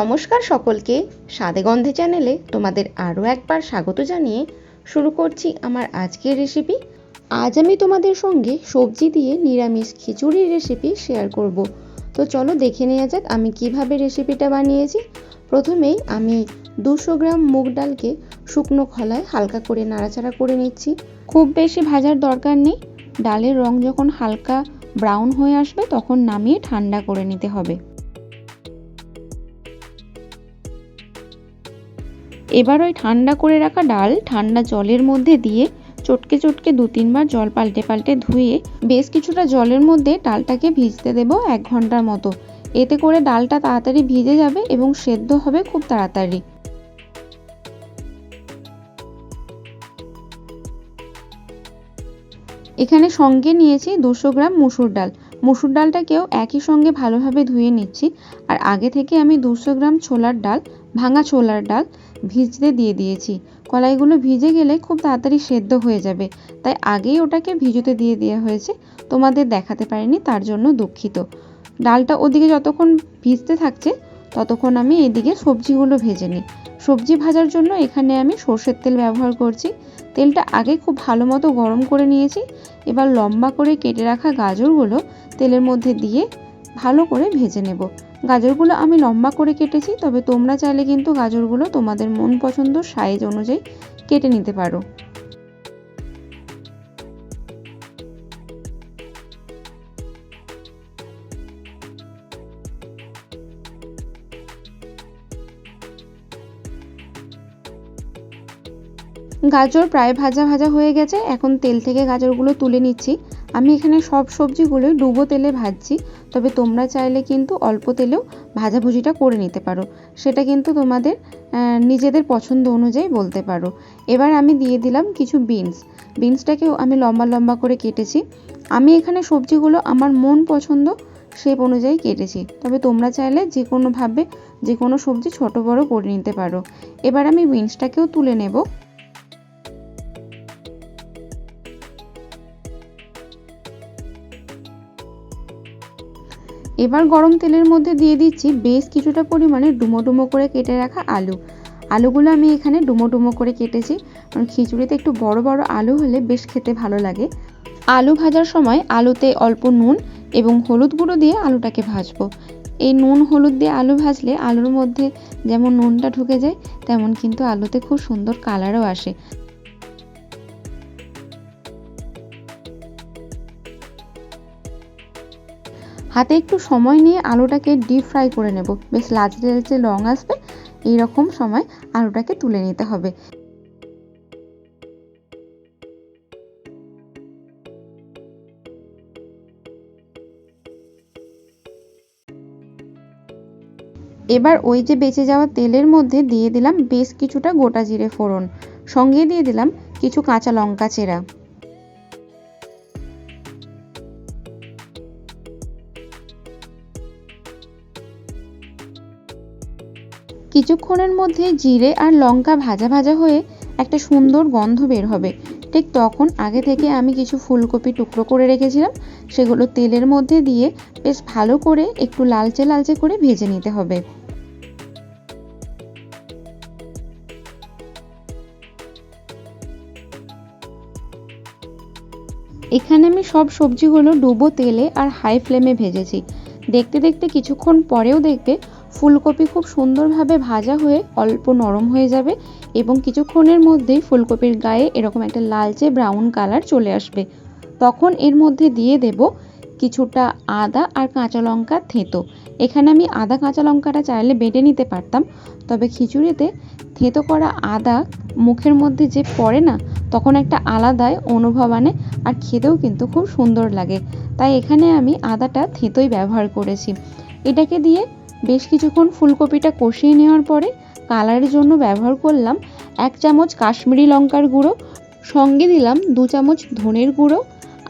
নমস্কার সকলকে স্বাদে গন্ধে চ্যানেলে তোমাদের আরও একবার স্বাগত জানিয়ে শুরু করছি আমার আজকের রেসিপি আজ আমি তোমাদের সঙ্গে সবজি দিয়ে নিরামিষ খিচুড়ির রেসিপি শেয়ার করব। তো চলো দেখে নেওয়া যাক আমি কীভাবে রেসিপিটা বানিয়েছি। প্রথমেই আমি দুশো গ্রাম মুগ ডালকে শুকনো খলায় হালকা করে নাড়াচাড়া করে নিচ্ছি। খুব বেশি ভাজার দরকার নেই। ডালের রং যখন হালকা ব্রাউন হয়ে আসবে তখন নামিয়ে ঠান্ডা করে নিতে হবে। এবার ওই ঠান্ডা করে রাখা ডাল ঠান্ডা জলের মধ্যে দিয়ে চটকে চটকে দু তিনবার জল পাল্টে পাল্টে ধুয়ে বেশ কিছুটা জলের মধ্যে ডালটাকে ভিজতে দেব এক ঘণ্টার মতো। এতে করে ডালটা তাড়াতাড়ি ভিজে যাবে এবং সেদ্ধ হবে খুব তাড়াতাড়ি। এখানে সঙ্গে নিয়েছি দুশো গ্রাম মুসুর ডাল। মুসুর ডালটাকেও একই সঙ্গে ভালোভাবে ধুয়ে নিচ্ছি। আর আগে থেকে আমি দুশো গ্রাম ছোলার ডাল, ভাঙা ছোলার ডাল ভিজতে দিয়ে দিয়েছি। কলাইগুলো ভিজে গেলে খুব তাড়াতাড়ি সেদ্ধ হয়ে যাবে। তাই আগেই ওটাকে ভিজুতে দিয়ে দেওয়া হয়েছে। তোমাদের দেখাতে পারিনি, তার জন্য দুঃখিত। ডালটা ওদিকে যতক্ষণ ভিজতে থাকছে, ততক্ষণ আমি এদিকে সবজিগুলো ভেজে নিই। সবজি ভাজার জন্য এখানে আমি সর্ষের তেল ব্যবহার করছি। তেলটা আগে খুব ভালো মতো গরম করে নিয়েছি। এবার লম্বা করে কেটে রাখা গাজরগুলো তেলের মধ্যে দিয়ে ভালো করে ভেজে নেব। গাজরগুলো আমি লম্বা করে কেটেছি, তবে তোমরা চাইলে কিন্তু গাজরগুলো তোমাদের মন পছন্দ সাইজ অনুযায়ী কেটে নিতে পারো। গাজর প্রায় ভাজা ভাজা হয়ে গেছে, এখন তেল থেকে গাজরগুলো তুলে নিচ্ছি। আমি এখানে সব সবজিগুলোই ডুবো তেলে ভাজছি, তবে তোমরা চাইলে কিন্তু অল্প তেলেও ভাজাভুজিটা করে নিতে পারো। সেটা কিন্তু তোমাদের নিজেদের পছন্দ অনুযায়ী বলতে পারো। এবার আমি দিয়ে দিলাম কিছু বিনস। বিনসটাকেও আমি লম্বা লম্বা করে কেটেছি। আমি এখানে সবজিগুলো আমার মন পছন্দ শেপ অনুযায়ী কেটেছি, তবে তোমরা চাইলে যে কোনোভাবে যে কোনো সবজি ছোট বড় করে নিতে পারো। এবার আমি বিনসটাকেও তুলে নেব। এবার গরম তেলের মধ্যে দিয়ে দিচ্ছি বেশ কিছুটা পরিমাণে ডুমো ডুমো করে কেটে রাখা আলু। আলুগুলো আমি এখানে ডুমো ডুমো করে কেটেছি। কারণ খিচুড়িতে একটু বড় বড় আলু হলে বেশ খেতে ভালো লাগে। আলু ভাজার সময় আলুতে অল্প নুন এবং হলুদ গুঁড়ো দিয়ে আলুটাকে ভাজবো। এই নুন হলুদ দিয়ে আলু ভাজলে আলুর মধ্যে যেমন নুনটা ঢুকে যায়, তেমন কিন্তু আলুতে খুব সুন্দর কালারও আসে। হাতে একটু সময় নিয়ে আলুটাকে ডিপ ফ্রাই করে নেব। বেশ লালচে লালচে রং আসবে এই রকম সময় আলুটাকে তুলে নিতে হবে। এবার ওই যে বেঁচে যাওয়া তেলের মধ্যে দিয়ে দিলাম বেশ কিছুটা গোটা জিরে ফোড়ন। সঙ্গে দিয়ে দিলাম কিছু কাঁচা লঙ্কা চেরা। কিছুক্ষণের মধ্যে জিরে আর লঙ্কা ভাজা ভাজা হয়ে একটা সুন্দর গন্ধ বের হবে। ঠিক তখন আগে থেকে আমি কিছু ফুলকপি টুকরো করে রেখেছিলাম, সেগুলো তেলের মধ্যে দিয়ে বেশ ভালো করে একটু লালচে লালচে করে ভেজে নিতে হবে। এখানে আমি সব সবজিগুলো ডুবো তেলে আর হাই ফ্লেমে ভেজেছি। দেখতে দেখতে কিছুক্ষণ পরেও দেখবে ফুলকপি খুব সুন্দরভাবে ভাজা হয়ে অল্প নরম হয়ে যাবে এবং কিছুক্ষণের মধ্যেই ফুলকপির গায়ে এরকম একটা লালচে ব্রাউন কালার চলে আসবে। তখন এর মধ্যে দিয়ে দেব কিছুটা আদা আর কাঁচা লঙ্কা থেঁতো। এখানে আমি আদা কাঁচা লঙ্কাটা চাইলে বেটে নিতে পারতাম, তবে খিচুড়িতে থেঁতো করা আদা মুখের মধ্যে যে পড়ে না, তখন একটা আলাদাই অনুভব আনে আর খেতেও কিন্তু খুব সুন্দর লাগে। তাই এখানে আমি আদাটা থেঁতোই ব্যবহার করেছি। এটাকে দিয়ে বেশ কিছুক্ষণ ফুলকপিটা কষিয়ে নেওয়ার পরে কালারের জন্য ব্যবহার করলাম এক চামচ কাশ্মীরি লঙ্কার গুঁড়ো, সঙ্গে দিলাম দু চামচ ধনের গুঁড়ো,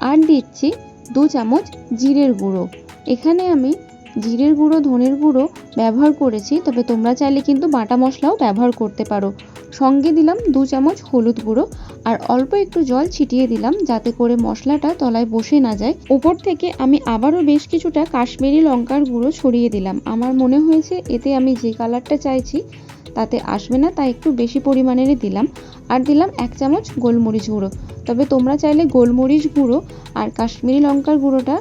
আর দিচ্ছি দু চামচ জিরের গুঁড়ো। এখানে আমি জিরের গুঁড়ো, ধনের গুঁড়ো ব্যবহার করেছি, তবে তোমরা চাইলে কিন্তু বাটা মশলাও ব্যবহার করতে পারো। সঙ্গে দিলাম দু চামচ হলুদ গুঁড়ো আর অল্প একটু জল ছিটিয়ে দিলাম যাতে করে মশলাটা তলায় বসে না যায়। উপর থেকে আমি আবারও বেশ কিছুটা কাশ্মীরি লঙ্কার গুঁড়ো ছড়িয়ে দিলাম। আমার মনে হয়েছে এতে আমি যে কালারটা চাইছি তাতে আসবে না, তাই একটু বেশি পরিমাণের দিলাম আর দিলাম এক চামচ গোলমরিচ গুঁড়ো। তবে তোমরা চাইলে গোলমরিচ গুঁড়ো আর কাশ্মীরি লঙ্কার গুঁড়োটা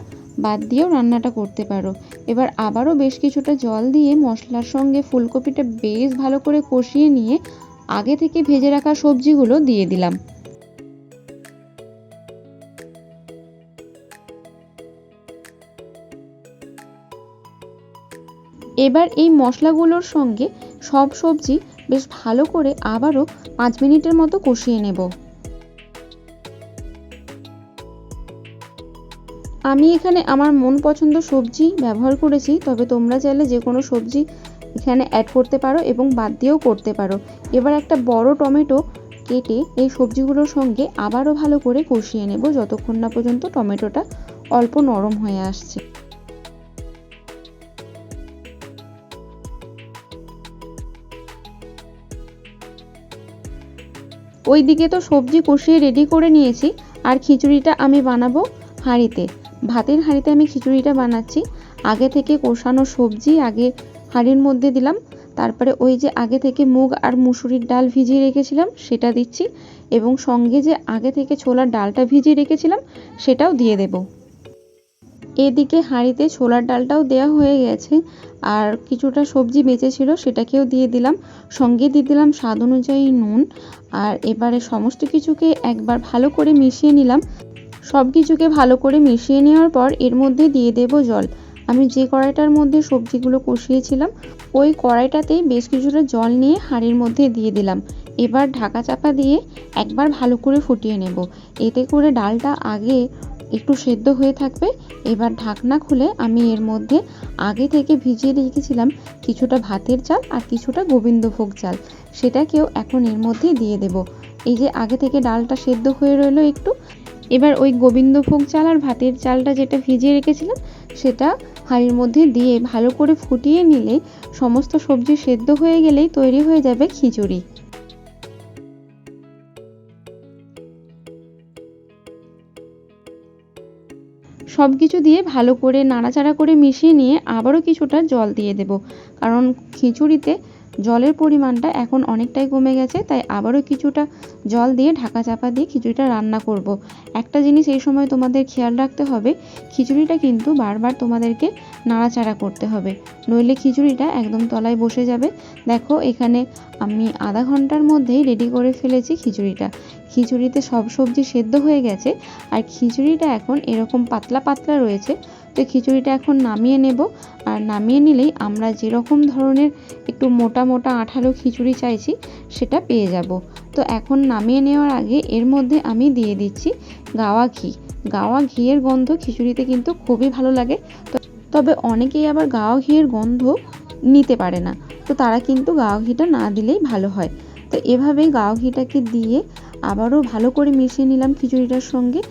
বাদ দিয়েও রান্নাটা করতে পারো। এবার আবারও বেশ কিছুটা জল দিয়ে মশলার সঙ্গে ফুলকপিটা বেশ ভালো করে কষিয়ে নিয়ে আগে থেকে ভেজে রাখা সবজিগুলো দিয়ে দিলাম। এবার এই মশলাগুলোর সঙ্গে সব সবজি বেশ ভালো করে আবারও পাঁচ মিনিটের মতো কষিয়ে নেব। আমি এখানে আমার মন পছন্দ সবজি ব্যবহার করেছি, তবে তোমরা চাইলে যে কোনো সবজি এখানে অ্যাড করতে পারো এবং বাদ দিয়েও করতে পারো। এবার একটা বড় টমেটো কেটে এই সবজিগুলোর সঙ্গে আবারও ভালো করে কষিয়ে নেব যতক্ষণ না পর্যন্ত টমেটোটা অল্প নরম হয়ে আসছে। ওই দিকে তো সবজি কষিয়ে রেডি করে নিয়েছি, আর খিচুড়িটা আমি বানাবো হাঁড়িতে। ভাতের হাঁড়িতে আমি খিচুড়িটা বানাচ্ছি। আগে থেকে কষানো সবজি আগে হাঁড়ির মধ্যে দিলাম। তারপরে ওই যে আগে থেকে মুগ আর মুসুরির ডাল ভিজিয়ে রেখেছিলাম, সেটা দিচ্ছি এবং সঙ্গে যে আগে থেকে ছোলার ডালটা ভিজিয়ে রেখেছিলাম, সেটাও দিয়ে দেব। এদিকে হাঁড়িতে ছোলার ডালটাও দেওয়া হয়ে গেছে আর কিছুটা সবজি বেঁচে ছিল, সেটাকেও দিয়ে দিলাম। সঙ্গে দিয়ে দিলাম স্বাদ অনুযায়ী নুন আর এবারে সমস্ত কিছুকে একবার ভালো করে মিশিয়ে নিলাম। সব কিছুকে ভালো করে মিশিয়ে নেওয়ার পর এর মধ্যে দিয়ে দেব জল। আমি যে কড়াইটার মধ্যে সবজিগুলো কষিয়েছিলাম, ওই কড়াইটাতেই বেশ কিছুটা জল নিয়ে হাঁড়ির মধ্যে দিয়ে দিলাম। এবার ঢাকা চাপা দিয়ে একবার ভালো করে ফুটিয়ে নেব। এতে করে ডালটা আগে একটু সেদ্ধ হয়ে থাকবে। এবার ঢাকনা খুলে আমি এর মধ্যে আগে থেকে ভিজিয়ে রেখেছিলাম কিছুটা ভাতের চাল আর কিছুটা গোবিন্দভোগ চাল। সেটাকেও এখন এর মধ্যে দিয়ে দেব। এই যে আগে থেকে ডালটা সেদ্ধ হয়ে রইল একটু এবার ওই গোবিন্দভোগ চাল আর ভাতের চালটা যেটা ভিজিয়ে রেখেছিলাম, সেটা হাঁড়ির মধ্যে দিয়ে ভালো করে ফুটিয়ে নিলে সমস্ত সবজি সেদ্ধ হয়ে গেলেই তৈরি হয়ে যাবে খিচুড়ি। সব কিছু দিয়ে ভালো করে নাড়াচাড়া করে মিশিয়ে নিয়ে আবারও কিছুটা জল দিয়ে দেব, কারণ খিচুড়িতে জলের পরিমাণটা এখন অনেকটাই কমে গেছে, তাই আবারও কিছুটা জল দিয়ে ঢাকা চাপা দিয়ে খিচুড়িটা রান্না করব। একটা জিনিস এই সময় তোমাদের খেয়াল রাখতে হবে, খিচুড়িটা কিন্তু বারবার তোমাদেরকে নাড়াচাড়া করতে হবে। নইলে খিচুড়িটা একদম তলায় বসে যাবে। দেখো, এখানে আমি আধা ঘণ্টার মধ্যেই রেডি করে ফেলেছি খিচুড়িটা। খিচুড়িতে সব সবজি সেদ্ধ হয়ে গেছে, আর খিচুড়িটা এখন এরকম পাতলা পাতলা রয়েছে। তো খিচুড়িটা এখন নামিয়ে নেব, আর নামিয়ে নিলেই আমরা যেরকম ধরনের একটু মোটা মোটা আঠালো খিচুড়ি চাইছি, সেটা পেয়ে যাব। তো এখন নামিয়ে নেওয়ার আগে এর মধ্যে আমি দিয়ে দিচ্ছি গাওয়া ঘি। গাওয়া ঘিয়ের গন্ধ খিচুড়িতে কিন্তু খুবই ভালো লাগে। তবে অনেকেই আবার গাওয়া ঘিয়ের গন্ধ নিতে পারে না। তো তারা কিন্তু গাওয়া ঘিটা না দিলেই ভালো হয়। তো এভাবেই গাওয়া ঘিটাকে দিয়ে আবারও ভালো করে মিশিয়ে নিলাম খিচুড়িটার সঙ্গে।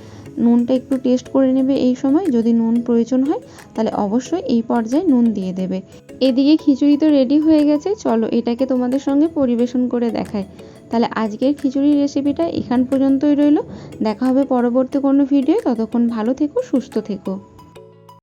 নুনটা একটু টেস্ট করে নেবে এই সময়। যদি নুন প্রয়োজন হয়, তাহলে অবশ্যই এই পর্যায়ে নুন দিয়ে দেবে। এদিকে খিচুড়ি তো রেডি হয়ে গেছে। চলো এটাকে তোমাদের সঙ্গে পরিবেশন করে দেখায় তাহলে আজকের খিচুড়ির রেসিপিটা এখান পর্যন্তই রইল। দেখা হবে পরবর্তী কোনো ভিডিও ততক্ষণ ভালো থেকো, সুস্থ থেকো।